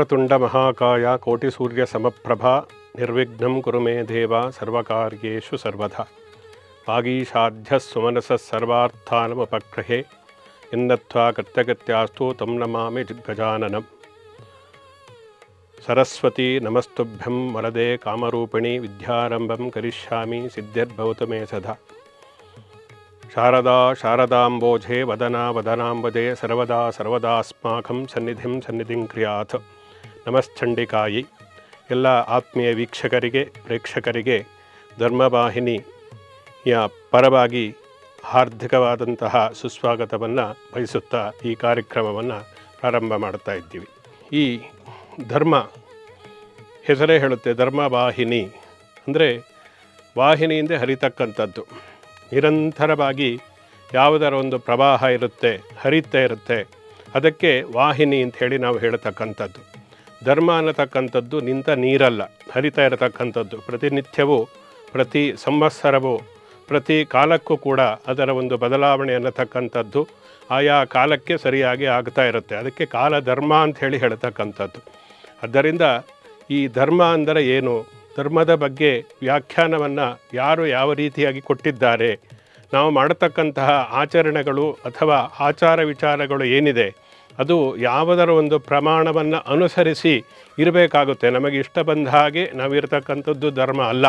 शिखरतुंड महाकाय कोटिसूर्य समप्रभा निर्विघ्न कुरु मे देव सर्वकार्येषु सर्वधा। पागीषाढ़ुमनसर्वाथानमुपग्रहे इन्नत्वा कृतकृत्यास्तु तं नमामि गजाननं सरस्वती नमस्तुभ्यं वरदे कामरूपिणी विद्यारंभ क्या सिद्धिर्भवतु मे सदा। शारदा शारदाम्बोजे वदना वदनाम्बुजे सर्वदा सर्वदास्माकं सन्निधिं सन्निधिं क्रियाथ। ನಮಶ್ಚಂಡಿಕಾಯಿ ಎಲ್ಲ ಆತ್ಮೀಯ ವೀಕ್ಷಕರಿಗೆ, ಪ್ರೇಕ್ಷಕರಿಗೆ ಧರ್ಮವಾಹಿನಿಯ ಪರವಾಗಿ ಹಾರ್ದಿಕವಾದಂತಹ ಸುಸ್ವಾಗತವನ್ನು ಬಯಸುತ್ತಾ ಈ ಕಾರ್ಯಕ್ರಮವನ್ನು ಪ್ರಾರಂಭ ಮಾಡ್ತಾ ಇದ್ದೀವಿ. ಈ ಧರ್ಮ ಹೆಸರೇ ಹೇಳುತ್ತೆ ಧರ್ಮ ವಾಹಿನಿ ಅಂದರೆ ವಾಹಿನಿಯಿಂದ ಹರಿತಕ್ಕಂಥದ್ದು. ನಿರಂತರವಾಗಿ ಯಾವುದರ ಒಂದು ಪ್ರವಾಹ ಇರುತ್ತೆ, ಹರಿತ ಇರುತ್ತೆ, ಅದಕ್ಕೆ ವಾಹಿನಿ ಅಂತ ಹೇಳಿ ನಾವು ಹೇಳ್ತಕ್ಕಂಥದ್ದು. ಧರ್ಮ ಅನ್ನತಕ್ಕಂಥದ್ದು ನಿಂತ ನೀರಲ್ಲ, ಹರಿತಾ ಇರತಕ್ಕಂಥದ್ದು. ಪ್ರತಿನಿತ್ಯವೂ ಪ್ರತಿ ಸಂವತ್ಸರವೂ, ಪ್ರತಿ ಕಾಲಕ್ಕೂ ಕೂಡ ಅದರ ಒಂದು ಬದಲಾವಣೆ ಅನ್ನತಕ್ಕಂಥದ್ದು ಆಯಾ ಕಾಲಕ್ಕೆ ಸರಿಯಾಗಿ ಆಗ್ತಾ ಇರುತ್ತೆ. ಅದಕ್ಕೆ ಕಾಲ ಧರ್ಮ ಹೇಳಿ ಹೇಳ್ತಕ್ಕಂಥದ್ದು. ಆದ್ದರಿಂದ ಈ ಧರ್ಮ ಅಂದರೆ ಏನು? ಧರ್ಮದ ಬಗ್ಗೆ ವ್ಯಾಖ್ಯಾನವನ್ನು ಯಾರು ಯಾವ ರೀತಿಯಾಗಿ ಕೊಟ್ಟಿದ್ದಾರೆ? ನಾವು ಮಾಡತಕ್ಕಂತಹ ಆಚರಣೆಗಳು ಅಥವಾ ಆಚಾರ ವಿಚಾರಗಳು ಏನಿದೆ? ಅದು ಯಾವುದರ ಒಂದು ಪ್ರಮಾಣವನ್ನು ಅನುಸರಿಸಿ ಇರಬೇಕಾಗುತ್ತೆ. ನಮಗೆ ಇಷ್ಟ ಬಂದ ಹಾಗೆ ನಾವಿರ್ತಕ್ಕಂಥದ್ದು ಧರ್ಮ ಅಲ್ಲ.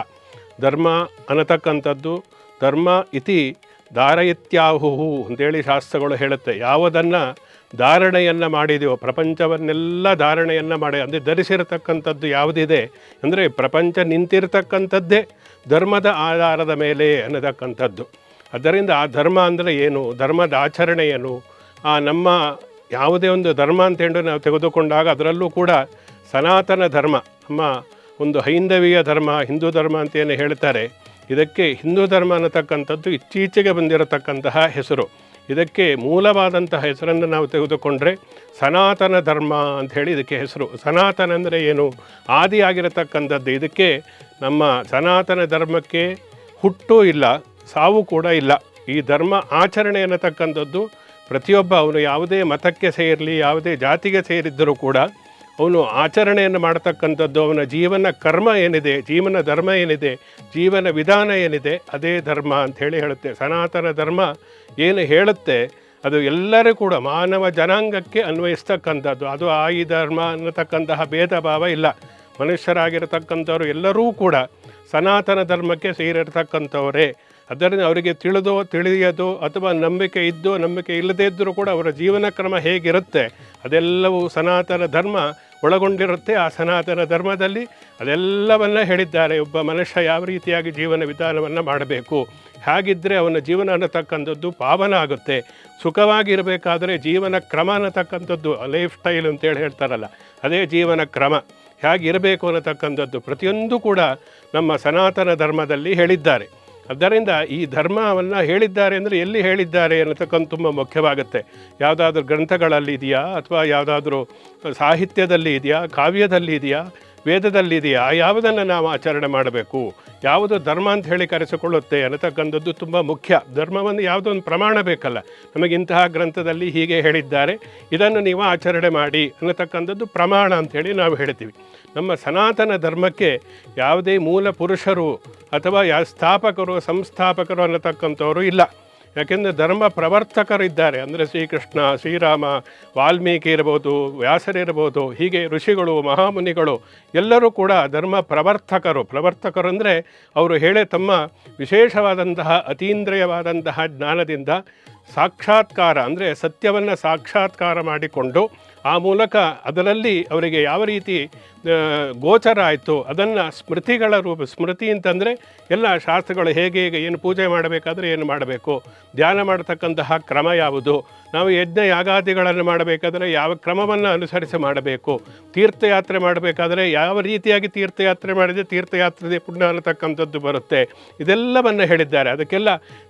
ಧರ್ಮ ಅನ್ನತಕ್ಕಂಥದ್ದು, ಧರ್ಮ ಇತಿ ದಾರಯಿತ್ಯಾಹುಹು ಅಂತೇಳಿ ಶಾಸ್ತ್ರಗಳು ಹೇಳುತ್ತೆ. ಯಾವುದನ್ನು ಧಾರಣೆಯನ್ನು ಮಾಡಿದೆಯೋ ಪ್ರಪಂಚವನ್ನೆಲ್ಲ ಧಾರಣೆಯನ್ನು ಮಾಡಿ, ಅಂದರೆ ಧರಿಸಿರತಕ್ಕಂಥದ್ದು ಯಾವುದಿದೆ? ಅಂದರೆ ಪ್ರಪಂಚ ನಿಂತಿರತಕ್ಕಂಥದ್ದೇ ಧರ್ಮದ ಆಧಾರದ ಮೇಲೆ ಅನ್ನತಕ್ಕಂಥದ್ದು. ಅದರಿಂದ ಆ ಧರ್ಮ ಅಂದರೆ ಏನು? ಧರ್ಮದ ಆಚರಣೆ ಆ ನಮ್ಮ ಯಾವುದೇ ಒಂದು ಧರ್ಮ ಅಂತೇಳಿ ನಾವು ತೆಗೆದುಕೊಂಡಾಗ ಅದರಲ್ಲೂ ಕೂಡ ಸನಾತನ ಧರ್ಮ, ನಮ್ಮ ಒಂದು ಹೈಂದವೀಯ ಧರ್ಮ, ಹಿಂದೂ ಧರ್ಮ ಅಂತ ಏನು ಹೇಳ್ತಾರೆ. ಇದಕ್ಕೆ ಹಿಂದೂ ಧರ್ಮ ಅನ್ನತಕ್ಕಂಥದ್ದು ಇತ್ತೀಚೆಗೆ ಬಂದಿರತಕ್ಕಂತಹ ಹೆಸರು. ಇದಕ್ಕೆ ಮೂಲವಾದಂತಹ ಹೆಸರನ್ನು ನಾವು ತೆಗೆದುಕೊಂಡ್ರೆ ಸನಾತನ ಧರ್ಮ ಅಂತ ಹೇಳಿ ಇದಕ್ಕೆ ಹೆಸರು. ಸನಾತನ ಅಂದರೆ ಏನು? ಆದಿಯಾಗಿರತಕ್ಕಂಥದ್ದು ಇದಕ್ಕೆ ನಮ್ಮ ಸನಾತನ ಧರ್ಮಕ್ಕೆ ಹುಟ್ಟು ಇಲ್ಲ, ಸಾವು ಕೂಡ ಇಲ್ಲ. ಈ ಧರ್ಮ ಆಚರಣೆ ಅನ್ನತಕ್ಕಂಥದ್ದು ಪ್ರತಿಯೊಬ್ಬ ಅವನು ಯಾವುದೇ ಮತಕ್ಕೆ ಸೇರಲಿ, ಯಾವುದೇ ಜಾತಿಗೆ ಸೇರಿದ್ದರೂ ಕೂಡ ಅವನು ಆಚರಣೆಯನ್ನು ಮಾಡ್ತಕ್ಕಂಥದ್ದು, ಅವನ ಜೀವನ ಕರ್ಮ ಏನಿದೆ, ಜೀವನ ಧರ್ಮ ಏನಿದೆ, ಜೀವನ ವಿಧಾನ ಏನಿದೆ, ಅದೇ ಧರ್ಮ ಅಂತ ಹೇಳಿ ಹೇಳುತ್ತೆ. ಸನಾತನ ಧರ್ಮ ಏನು ಹೇಳುತ್ತೆ, ಅದು ಎಲ್ಲರೂ ಕೂಡ ಮಾನವ ಜನಾಂಗಕ್ಕೆ ಅನ್ವಯಿಸ್ತಕ್ಕಂಥದ್ದು. ಅದು ಆ ಈ ಧರ್ಮ ಅನ್ನತಕ್ಕಂತಹ ಭೇದ ಭಾವ ಇಲ್ಲ. ಮನುಷ್ಯರಾಗಿರತಕ್ಕಂಥವರು ಎಲ್ಲರೂ ಕೂಡ ಸನಾತನ ಧರ್ಮಕ್ಕೆ ಸೇರಿರ್ತಕ್ಕಂಥವರೇ. ಅದರಿಂದ ಅವರಿಗೆ ತಿಳಿದೋ, ತಿಳಿಯದೋ ಅಥವಾ ನಂಬಿಕೆ ಇದ್ದೋ, ನಂಬಿಕೆ ಇಲ್ಲದೇ ಇದ್ದರೂ ಕೂಡ ಅವರ ಜೀವನ ಕ್ರಮ ಹೇಗಿರುತ್ತೆ, ಅದೆಲ್ಲವೂ ಸನಾತನ ಧರ್ಮ ಒಳಗೊಂಡಿರುತ್ತೆ. ಆ ಸನಾತನ ಧರ್ಮದಲ್ಲಿ ಅದೆಲ್ಲವನ್ನ ಹೇಳಿದ್ದಾರೆ. ಒಬ್ಬ ಮನುಷ್ಯ ಯಾವ ರೀತಿಯಾಗಿ ಜೀವನ ವಿಧಾನವನ್ನು ಮಾಡಬೇಕು ಹಾಗಿದ್ದರೆ ಅವನ ಜೀವನ ಅನ್ನತಕ್ಕಂಥದ್ದು ಪಾವನ ಆಗುತ್ತೆ, ಸುಖವಾಗಿರಬೇಕಾದರೆ ಜೀವನ ಕ್ರಮ ಅನ್ನತಕ್ಕಂಥದ್ದು ಲೈಫ್ ಸ್ಟೈಲ್ ಅಂತೇಳಿ ಹೇಳ್ತಾರಲ್ಲ, ಅದೇ ಜೀವನ ಕ್ರಮ, ಹೇಗಿರಬೇಕು ಅನ್ನತಕ್ಕಂಥದ್ದು ಪ್ರತಿಯೊಂದು ಕೂಡ ನಮ್ಮ ಸನಾತನ ಧರ್ಮದಲ್ಲಿ ಹೇಳಿದ್ದಾರೆ. ಆದ್ದರಿಂದ ಈ ಧರ್ಮವನ್ನು ಹೇಳಿದ್ದಾರೆ ಅಂದರೆ ಎಲ್ಲಿ ಹೇಳಿದ್ದಾರೆ ಅನ್ನತಕ್ಕಂಥ ತುಂಬ ಮುಖ್ಯವಾಗುತ್ತೆ. ಯಾವುದಾದ್ರೂ ಗ್ರಂಥಗಳಲ್ಲಿ ಇದೆಯಾ? ಅಥವಾ ಯಾವುದಾದ್ರೂ ಸಾಹಿತ್ಯದಲ್ಲಿ ಇದೆಯಾ? ಕಾವ್ಯದಲ್ಲಿ ಇದೆಯಾ? ವೇದದಲ್ಲಿ ಇದೆಯಾ ಯಾವುದನ್ನು ನಾವು ಆಚರಣೆ ಮಾಡಬೇಕು? ಯಾವುದು ಧರ್ಮ ಅಂತ ಹೇಳಿ ಕರೆಸಿಕೊಳ್ಳುತ್ತೆ ಅನ್ನತಕ್ಕಂಥದ್ದು ತುಂಬ ಮುಖ್ಯ. ಧರ್ಮವನ್ನು ಯಾವುದೋ ಒಂದು ಪ್ರಮಾಣ ಬೇಕಲ್ಲ. ನಮಗೆ ಗ್ರಂಥದಲ್ಲಿ ಹೀಗೆ ಹೇಳಿದ್ದಾರೆ. ಇದನ್ನು ನೀವು ಆಚರಣೆ ಮಾಡಿ ಅನ್ನತಕ್ಕಂಥದ್ದು ಪ್ರಮಾಣ ಅಂಥೇಳಿ ನಾವು ಹೇಳ್ತೀವಿ. ನಮ್ಮ ಸನಾತನ ಧರ್ಮಕ್ಕೆ ಯಾವುದೇ ಮೂಲ ಪುರುಷರು ಅಥವಾ ಯಾವ ಸ್ಥಾಪಕರು, ಸಂಸ್ಥಾಪಕರು ಅನ್ನತಕ್ಕಂಥವರು ಇಲ್ಲ. ಯಾಕೆಂದರೆ ಧರ್ಮ ಪ್ರವರ್ತಕರಿದ್ದಾರೆ. ಅಂದರೆ ಶ್ರೀಕೃಷ್ಣ, ಶ್ರೀರಾಮ, ವಾಲ್ಮೀಕಿ ಇರ್ಬೋದು ವ್ಯಾಸರಿರ್ಬೋದು ಹೀಗೆ ಋಷಿಗಳು, ಮಹಾಮುನಿಗಳು ಎಲ್ಲರೂ ಕೂಡ ಧರ್ಮ ಪ್ರವರ್ತಕರು. ಪ್ರವರ್ತಕರು ಅಂದರೆ ಅವರು ಹೇಳೇ ತಮ್ಮ ವಿಶೇಷವಾದಂತಹ, ಅತೀಂದ್ರಿಯವಾದಂತಹ ಜ್ಞಾನದಿಂದ ಸಾಕ್ಷಾತ್ಕಾರ, ಅಂದರೆ ಸತ್ಯವನ್ನು ಸಾಕ್ಷಾತ್ಕಾರ ಮಾಡಿಕೊಂಡು ಆ ಮೂಲಕ ಅದರಲ್ಲಿ ಅವರಿಗೆ ಯಾವ ರೀತಿ ಗೋಚರ ಆಯಿತು, ಅದನ್ನು ಸ್ಮೃತಿಗಳ ರೂಪ, ಸ್ಮೃತಿ ಅಂತಂದರೆ ಎಲ್ಲ ಶಾಸ್ತ್ರಗಳು ಹೇಗೆ ಹೇಗೆ, ಏನು ಪೂಜೆ ಮಾಡಬೇಕಾದ್ರೆ ಏನು ಮಾಡಬೇಕು, ಧ್ಯಾನ ಮಾಡತಕ್ಕಂತಹ ಕ್ರಮ ಯಾವುದು, ನಾವು ಯಜ್ಞ ಯಾಗಾದಿಗಳನ್ನು ಮಾಡಬೇಕಾದರೆ ಯಾವ ಕ್ರಮವನ್ನು ಅನುಸರಿಸಿ ಮಾಡಬೇಕು, ತೀರ್ಥಯಾತ್ರೆ ಮಾಡಬೇಕಾದರೆ ಯಾವ ರೀತಿಯಾಗಿ ತೀರ್ಥಯಾತ್ರೆ ಮಾಡಿದರೆ ತೀರ್ಥಯಾತ್ರೆ ಪುಣ್ಯ ಅನ್ನತಕ್ಕಂಥದ್ದು ಬರುತ್ತೆ, ಇದೆಲ್ಲವನ್ನು ಹೇಳಿದ್ದಾರೆ, ಅದಕ್ಕೆಲ್ಲ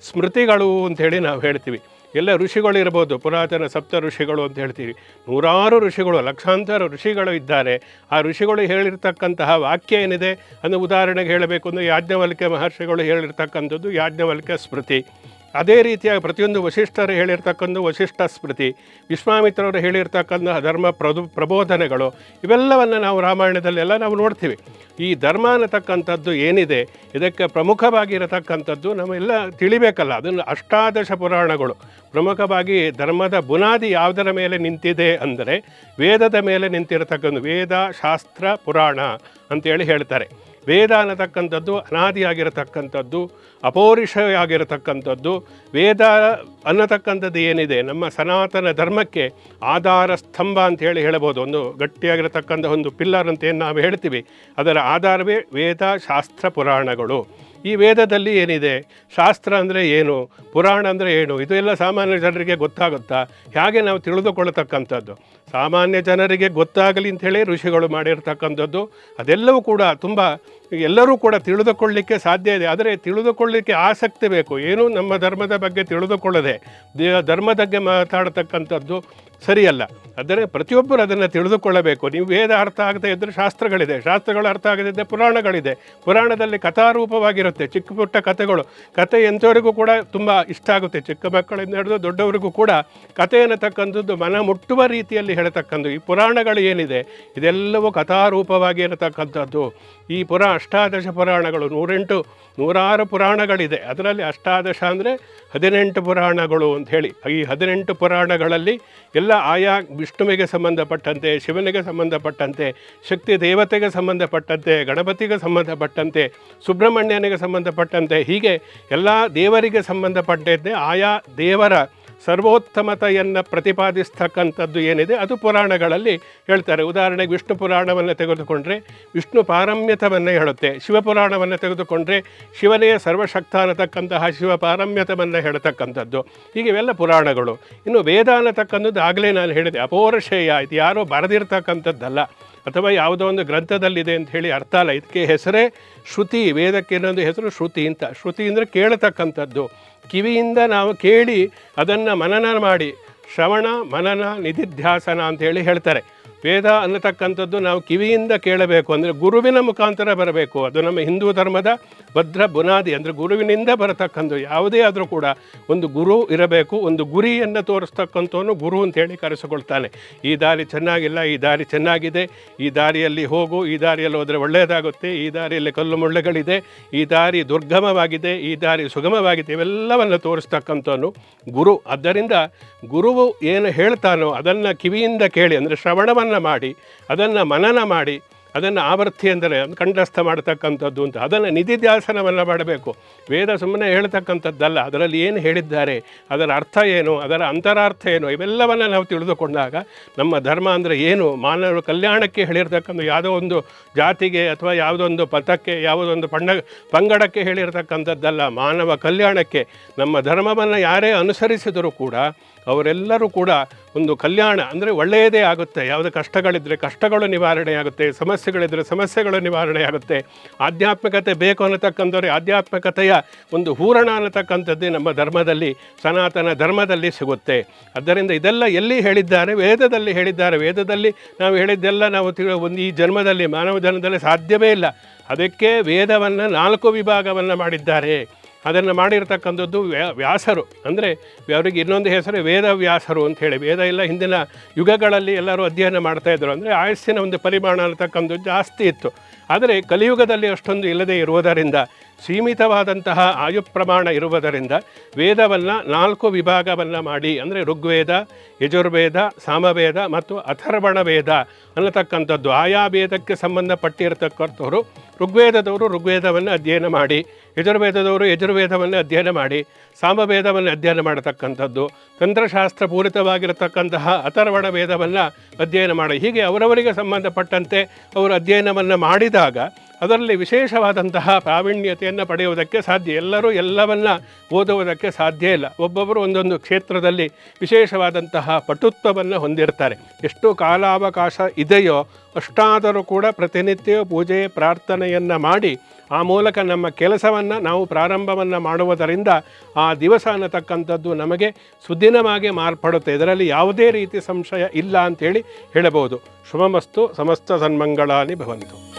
ಸ್ಮೃತಿಗಳು ಅಂತ ಹೇಳಿ ನಾವು ಹೇಳ್ತೀವಿ. ಎಲ್ಲ ಋಷಿಗಳು ಇರ್ಬೋದು, ಪುರಾತನ ಸಪ್ತ ಋಷಿಗಳು ಅಂತ ಹೇಳ್ತೀವಿ ನೂರಾರು ಋಷಿಗಳು, ಲಕ್ಷಾಂತರ ಋಷಿಗಳು ಇದ್ದಾರೆ. ಆ ಋಷಿಗಳು ಹೇಳಿರ್ತಕ್ಕಂತಹ ವಾಕ್ಯ ಏನಿದೆ? ಅಂದರೆ ಉದಾಹರಣೆಗೆ ಹೇಳಬೇಕು ಅಂದರೆ ಯಾಜ್ಞವಲ್ಕ್ಯ ಮಹರ್ಷಿಗಳು ಹೇಳಿರ್ತಕ್ಕಂಥದ್ದು ಯಾಜ್ಞವಲ್ಕ್ಯ ಸ್ಮೃತಿ. ಅದೇ ರೀತಿಯಾಗಿ ಪ್ರತಿಯೊಂದು ವಶಿಷ್ಠರು ಹೇಳಿರ್ತಕ್ಕಂಥ ವಶಿಷ್ಠ ಸ್ಮೃತಿ, ವಿಶ್ವಾಮಿತ್ರರು ಹೇಳಿರ್ತಕ್ಕಂಥ ಧರ್ಮ ಪ್ರದು, ಪ್ರಬೋಧನೆಗಳು, ಇವೆಲ್ಲವನ್ನು ನಾವು ರಾಮಾಯಣದಲ್ಲೆಲ್ಲ ನಾವು ನೋಡ್ತೀವಿ. ಈ ಧರ್ಮ ಅನ್ನತಕ್ಕಂಥದ್ದು ಏನಿದೆ, ಇದಕ್ಕೆ ಪ್ರಮುಖವಾಗಿರತಕ್ಕಂಥದ್ದು ನಾವೆಲ್ಲ ತಿಳಿಬೇಕಲ್ಲ, ಅದನ್ನು ಅಷ್ಟಾದಶ ಪುರಾಣಗಳು. ಪ್ರಮುಖವಾಗಿ ಧರ್ಮದ ಬುನಾದಿ ಯಾವುದರ ಮೇಲೆ ನಿಂತಿದೆ ಅಂದರೆ ವೇದದ ಮೇಲೆ ನಿಂತಿರತಕ್ಕಂಥ ವೇದ, ಶಾಸ್ತ್ರ, ಪುರಾಣ ಅಂತೇಳಿ ಹೇಳ್ತಾರೆ. ವೇದ ಅನ್ನತಕ್ಕಂಥದ್ದು ಅನಾದಿಯಾಗಿರತಕ್ಕಂಥದ್ದು ಅಪೌರುಷವಾಗಿರತಕ್ಕಂಥದ್ದು ವೇದ ಅನ್ನತಕ್ಕಂಥದ್ದು ಏನಿದೆ, ನಮ್ಮ ಸನಾತನ ಧರ್ಮಕ್ಕೆ ಆಧಾರ ಸ್ತಂಭ ಅಂತ ಹೇಳಿ ಹೇಳ್ಬೋದು ಒಂದು ಗಟ್ಟಿಯಾಗಿರತಕ್ಕಂಥ ಒಂದು ಪಿಲ್ಲರ್ ಅಂತ ಏನು ನಾವು ಹೇಳ್ತೀವಿ, ಅದರ ಆಧಾರವೇ ವೇದ ಶಾಸ್ತ್ರ ಪುರಾಣಗಳು. ಈ ವೇದದಲ್ಲಿ ಏನಿದೆ? ಶಾಸ್ತ್ರ ಅಂದರೆ ಏನು? ಪುರಾಣ ಅಂದರೆ ಏನು? ಇದು ಎಲ್ಲ ಸಾಮಾನ್ಯ ಜನರಿಗೆ ಗೊತ್ತಾಗುತ್ತಾ? ಹೇಗೆ ನಾವು ತಿಳಿದುಕೊಳ್ಳತಕ್ಕಂಥದ್ದು? ಸಾಮಾನ್ಯ ಜನರಿಗೆ ಗೊತ್ತಾಗಲಿ ಅಂತೇಳಿ ಋಷಿಗಳು ಮಾಡಿರ್ತಕ್ಕಂಥದ್ದು, ಅದೆಲ್ಲವೂ ಕೂಡ ತುಂಬ ಎಲ್ಲರೂ ಕೂಡ ತಿಳಿದುಕೊಳ್ಳಲಿಕ್ಕೆ ಸಾಧ್ಯ ಇದೆ. ಆದರೆ ತಿಳಿದುಕೊಳ್ಳಲಿಕ್ಕೆ ಆಸಕ್ತಿ ಬೇಕು. ಏನು ನಮ್ಮ ಧರ್ಮದ ಬಗ್ಗೆ ತಿಳಿದುಕೊಳ್ಳದೆ ಧರ್ಮದ ಬಗ್ಗೆ ಮಾತಾಡತಕ್ಕಂಥದ್ದು ಸರಿಯಲ್ಲ. ಆದರೆ ಪ್ರತಿಯೊಬ್ಬರು ಅದನ್ನು ತಿಳಿದುಕೊಳ್ಳಬೇಕು. ನೀವು ವೇದ ಅರ್ಥ ಆಗದೆ ಇದ್ದರೆ ಶಾಸ್ತ್ರಗಳಿದೆ. ಶಾಸ್ತ್ರಗಳು ಅರ್ಥ ಆಗದಿದ್ದರೆ ಪುರಾಣಗಳಿದೆ. ಪುರಾಣದಲ್ಲಿ ಕಥಾರೂಪವಾಗಿರುತ್ತೆ. ಚಿಕ್ಕ ಪುಟ್ಟ ಕಥೆಗಳು. ಕತೆ ಎಂಥವರಿಗೂ ಕೂಡ ತುಂಬ ಇಷ್ಟ ಆಗುತ್ತೆ. ಚಿಕ್ಕ ಮಕ್ಕಳಿಂದ ಹಿಡಿದು ದೊಡ್ಡವರಿಗೂ ಕೂಡ ಕಥೆಯನ್ನು ಅನ್ನತಕ್ಕಂಥದ್ದು ಮನ ಮುಟ್ಟುವ ರೀತಿಯಲ್ಲಿ ಹೇಳತಕ್ಕಂಥದ್ದು. ಈ ಪುರಾಣಗಳು ಏನಿದೆ? ಇದೆಲ್ಲವೂ ಕಥಾರೂಪವಾಗಿ ಇರತಕ್ಕಂಥದ್ದು ಈ ಪುರಾ ಅಷ್ಟಾದಶ ಪುರಾಣಗಳು, ನೂರೆಂಟು, ನೂರಾರು ಪುರಾಣಗಳಿದೆ. ಅದರಲ್ಲಿ ಅಷ್ಟಾದಶ ಅಂದರೆ ಹದಿನೆಂಟು ಪುರಾಣಗಳು ಅಂತ ಹೇಳಿ. ಈ ಹದಿನೆಂಟು ಪುರಾಣಗಳಲ್ಲಿ ಎಲ್ಲ ಆಯಾ ವಿಷ್ಣುವಿಗೆ ಸಂಬಂಧಪಟ್ಟಂತೆ, ಶಿವನಿಗೆ ಸಂಬಂಧಪಟ್ಟಂತೆ, ಶಕ್ತಿ ದೇವತೆಗೆ ಸಂಬಂಧಪಟ್ಟಂತೆ, ಗಣಪತಿಗೆ ಸಂಬಂಧಪಟ್ಟಂತೆ, ಸುಬ್ರಹ್ಮಣ್ಯನಿಗೆ ಸಂಬಂಧಪಟ್ಟಂತೆ, ಹೀಗೆ ಎಲ್ಲ ದೇವರಿಗೆ ಸಂಬಂಧಪಟ್ಟಂತೆ ಆಯಾ ದೇವರ ಸರ್ವೋತ್ತಮತೆಯನ್ನು ಪ್ರತಿಪಾದಿಸ್ತಕ್ಕಂಥದ್ದು ಏನಿದೆ, ಅದು ಪುರಾಣಗಳಲ್ಲಿ ಹೇಳ್ತಾರೆ. ಉದಾಹರಣೆಗೆ ವಿಷ್ಣು ಪುರಾಣವನ್ನು ತೆಗೆದುಕೊಂಡ್ರೆ, ವಿಷ್ಣು ಪಾರಮ್ಯತವನ್ನು ಹೇಳುತ್ತೆ. ಶಿವಪುರಾಣವನ್ನು ತೆಗೆದುಕೊಂಡ್ರೆ, ಶಿವನೇ ಸರ್ವಶಕ್ತ ಅನ್ನತಕ್ಕಂತಹ ಶಿವ ಪಾರಮ್ಯತವನ್ನು ಹೇಳ್ತಕ್ಕಂಥದ್ದು. ಹೀಗೆ ಇವೆಲ್ಲ ಪುರಾಣಗಳು. ಇನ್ನು ವೇದ ಅನ್ನತಕ್ಕಂಥದ್ದು ಆಗಲೇ ನಾನು ಹೇಳಿದೆ. ಅಪೌರುಷೇಯ ಇದು ಯಾರೋ ಬರೆದಿರ್ತಕ್ಕಂಥದ್ದಲ್ಲ, ಅಥವಾ ಯಾವುದೋ ಒಂದು ಗ್ರಂಥದಲ್ಲಿದೆ ಅಂತ ಹೇಳಿ ಅರ್ಥ ಅಲ್ಲ. ಇದಕ್ಕೆ ಹೆಸರೇ ಶ್ರುತಿ. ವೇದಕ್ಕೆ ಇನ್ನೊಂದು ಹೆಸರು ಶ್ರುತಿ ಅಂತ. ಶ್ರುತಿ ಅಂದರೆ ಕೇಳತಕ್ಕಂಥದ್ದು. ಕಿವಿಯಿಂದ ನಾವು ಕೇಳಿ ಅದನ್ನು ಮನನ ಮಾಡಿ ಶ್ರವಣ ಮನನ ನಿಧಿಧ್ಯಾಸನ ಅಂತ ಹೇಳಿ ಹೇಳ್ತಾರೆ. ವೇದ ಅನ್ನತಕ್ಕಂಥದ್ದು ನಾವು ಕಿವಿಯಿಂದ ಕೇಳಬೇಕು. ಅಂದರೆ ಗುರುವಿನ ಮುಖಾಂತರ ಬರಬೇಕು. ಅದು ನಮ್ಮ ಹಿಂದೂ ಧರ್ಮದ ಭದ್ರ ಬುನಾದಿ. ಅಂದರೆ ಗುರುವಿನಿಂದ ಬರತಕ್ಕಂಥ ಯಾವುದೇ ಆದರೂ ಕೂಡ ಒಂದು ಗುರು ಇರಬೇಕು. ಒಂದು ಗುರಿಯನ್ನು ತೋರಿಸ್ತಕ್ಕಂಥವನು ಗುರು ಅಂತೇಳಿ ಕರೆಸಿಕೊಳ್ತಾನೆ. ಈ ದಾರಿ ಚೆನ್ನಾಗಿಲ್ಲ, ಈ ದಾರಿ ಚೆನ್ನಾಗಿದೆ. ಈ ದಾರಿಯಲ್ಲಿ ಹೋಗು, ಈ ದಾರಿಯಲ್ಲಿ ಹೋದರೆ ಒಳ್ಳೆಯದಾಗುತ್ತೆ. ಈ ದಾರಿಯಲ್ಲಿ ಕಲ್ಲು ಮುಳ್ಳುಗಳಿದೆ. ಈ ದಾರಿ ದುರ್ಗಮವಾಗಿದೆ. ಈ ದಾರಿ ಸುಗಮವಾಗಿದೆ. ಇವೆಲ್ಲವನ್ನು ತೋರಿಸ್ತಕ್ಕಂಥವನು ಗುರು. ಆದ್ದರಿಂದ ಗುರುವು ಏನು ಹೇಳ್ತಾನೋ ಅದನ್ನು ಕಿವಿಯಿಂದ ಕೇಳಿ. ಅಂದರೆ ಶ್ರವಣವನ್ನು ಮಾಡಿ, ಅದನ್ನು ಮನನ ಮಾಡಿ, ಅದನ್ನು ಆವರ್ತಿ ಅಂದರೆ ಕಂಠಸ್ಥ ಮಾಡತಕ್ಕಂಥದ್ದು ಅಂತ. ಅದನ್ನು ನಿಧಿಧ್ಯಾಸನವನ್ನು ಮಾಡಬೇಕು. ವೇದ ಸುಮ್ಮನೆ ಹೇಳ್ತಕ್ಕಂಥದ್ದಲ್ಲ, ಅದರಲ್ಲಿ ಏನು ಹೇಳಿದ್ದಾರೆ, ಅದರ ಅರ್ಥ ಏನು, ಅದರ ಅಂತರಾರ್ಥ ಏನು, ಇವೆಲ್ಲವನ್ನು ನಾವು ತಿಳಿದುಕೊಂಡಾಗ ನಮ್ಮ ಧರ್ಮ ಅಂದರೆ ಏನು? ಮಾನವ ಕಲ್ಯಾಣಕ್ಕೆ ಹೇಳಿರ್ತಕ್ಕಂಥ ಯಾವುದೋ ಒಂದು ಜಾತಿಗೆ ಅಥವಾ ಯಾವುದೊಂದು ಪಥಕ್ಕೆ ಯಾವುದೊಂದು ಪಂಡ, ಪಂಗಡಕ್ಕೆ ಹೇಳಿರ್ತಕ್ಕಂಥದ್ದಲ್ಲ. ಮಾನವ ಕಲ್ಯಾಣಕ್ಕೆ ನಮ್ಮ ಧರ್ಮವನ್ನು ಯಾರೇ ಅನುಸರಿಸಿದರೂ ಕೂಡ ಅವರೆಲ್ಲರೂ ಕೂಡ ಒಂದು ಕಲ್ಯಾಣ ಅಂದರೆ ಒಳ್ಳೆಯದೇ ಆಗುತ್ತೆ. ಯಾವುದೇ ಕಷ್ಟಗಳಿದ್ದರೆ ಕಷ್ಟಗಳು ನಿವಾರಣೆ ಆಗುತ್ತೆ ಸಮಸ್ಯೆಗಳಿದ್ದರೆ ಸಮಸ್ಯೆಗಳು ನಿವಾರಣೆ ಆಗುತ್ತೆ ಆಧ್ಯಾತ್ಮಿಕತೆ ಬೇಕು ಅನ್ನತಕ್ಕಂಥವ್ರೆ ಆಧ್ಯಾತ್ಮಿಕತೆಯ ಒಂದು ಹೂರಣ ಅನ್ನತಕ್ಕಂಥದ್ದೇ ನಮ್ಮ ಧರ್ಮದಲ್ಲಿ, ಸನಾತನ ಧರ್ಮದಲ್ಲಿ ಸಿಗುತ್ತೆ. ಆದ್ದರಿಂದ ಇದೆಲ್ಲ ಎಲ್ಲಿ ಹೇಳಿದ್ದಾರೆ? ವೇದದಲ್ಲಿ ಹೇಳಿದ್ದಾರೆ. ವೇದದಲ್ಲಿ ನಾವು ಹೇಳಿದ್ದೆಲ್ಲ ನಾವು ಒಂದು ಈ ಜನ್ಮದಲ್ಲಿ, ಮಾನವ ಜನ್ಮದಲ್ಲಿ ಸಾಧ್ಯವೇ ಇಲ್ಲ. ಅದಕ್ಕೆ ವೇದವನ್ನು ನಾಲ್ಕು ವಿಭಾಗವನ್ನು ಮಾಡಿದ್ದಾರೆ. ಅದನ್ನು ಮಾಡಿರ್ತಕ್ಕಂಥದ್ದು ವ್ಯಾ, ವ್ಯಾಸರು. ಅಂದರೆ ಅವರಿಗೆ ಇನ್ನೊಂದು ಹೆಸರು ವೇದ ವ್ಯಾಸರು ಅಂತ ಹೇಳಿ. ವೇದ ಎಲ್ಲ ಹಿಂದಿನ ಯುಗಗಳಲ್ಲಿ ಎಲ್ಲರೂ ಅಧ್ಯಯನ ಮಾಡ್ತಾಯಿದ್ರು ಅಂದರೆ ಆಯಸ್ಸಿನ ಒಂದು ಪರಿಮಾಣ ಅಂತಕ್ಕಂಥದ್ದು ಜಾಸ್ತಿ ಇತ್ತು. ಆದರೆ ಕಲಿಯುಗದಲ್ಲಿ ಅಷ್ಟೊಂದು ಇಲ್ಲದೇ ಇರುವುದರಿಂದ, ಸೀಮಿತವಾದಂತಹ ಆಯು ಪ್ರಮಾಣ ಇರುವುದರಿಂದ ವೇದವನ್ನು ನಾಲ್ಕು ವಿಭಾಗವನ್ನು ಮಾಡಿ, ಅಂದರೆ ಋಗ್ವೇದ, ಯಜುರ್ವೇದ, ಸಾಮವೇದ ಮತ್ತು ಅಥರ್ವಣ ವೇದ ಅನ್ನತಕ್ಕಂಥದ್ದು. ಆಯಾ ವೇದಕ್ಕೆ ಸಂಬಂಧಪಟ್ಟಿರತಕ್ಕಂಥವರು ಋಗ್ವೇದದವರು ಋಗ್ವೇದವನ್ನು ಅಧ್ಯಯನ ಮಾಡಿ, ಯಜುರ್ವೇದದವರು ಯಜುರ್ವೇದವನ್ನು ಅಧ್ಯಯನ ಮಾಡಿ, ಸಾಮವೇದವನ್ನು ಅಧ್ಯಯನ ಮಾಡತಕ್ಕಂಥದ್ದು, ತಂತ್ರಶಾಸ್ತ್ರ ಪೂರಿತವಾಗಿರತಕ್ಕಂತಹ ಅಥರ್ವಣ ವೇದವನ್ನು ಅಧ್ಯಯನ ಮಾಡಿ. ಹೀಗೆ ಅವರವರಿಗೆ ಸಂಬಂಧಪಟ್ಟಂತೆ ಅವರು ಅಧ್ಯಯನವನ್ನು ಮಾಡಿದಾಗ ಅದರಲ್ಲಿ ವಿಶೇಷವಾದಂತಹ ಪ್ರಾವೀಣ್ಯತೆಯನ್ನು ಪಡೆಯುವುದಕ್ಕೆ ಸಾಧ್ಯ. ಎಲ್ಲರೂ ಎಲ್ಲವನ್ನು ಓದುವುದಕ್ಕೆ ಸಾಧ್ಯ ಇಲ್ಲ. ಒಬ್ಬೊಬ್ಬರು ಒಂದೊಂದು ಕ್ಷೇತ್ರದಲ್ಲಿ ವಿಶೇಷವಾದಂತಹ ಪಟುತ್ವವನ್ನು ಹೊಂದಿರ್ತಾರೆ. ಎಷ್ಟು ಕಾಲಾವಕಾಶ ಇದೆಯೋ ಅಷ್ಟಾದರೂ ಕೂಡ ಪ್ರತಿನಿತ್ಯ ಪೂಜೆ, ಪ್ರಾರ್ಥನೆಯನ್ನು ಮಾಡಿ ಆ ಮೂಲಕ ನಮ್ಮ ಕೆಲಸವನ್ನು ನಾವು ಪ್ರಾರಂಭವನ್ನು ಮಾಡುವುದರಿಂದ ಆ ದಿವಸ ಅನ್ನತಕ್ಕಂಥದ್ದು ನಮಗೆ ಸುದಿನವಾಗಿ ಮಾರ್ಪಡುತ್ತೆ. ಇದರಲ್ಲಿ ಯಾವುದೇ ರೀತಿ ಸಂಶಯ ಇಲ್ಲ ಅಂತೇಳಿ ಹೇಳಬಹುದು. ಶುಭಮಸ್ತು, ಸಮಸ್ತ ಸನ್ಮಂಗಳಾನಿ ಭವಂತು.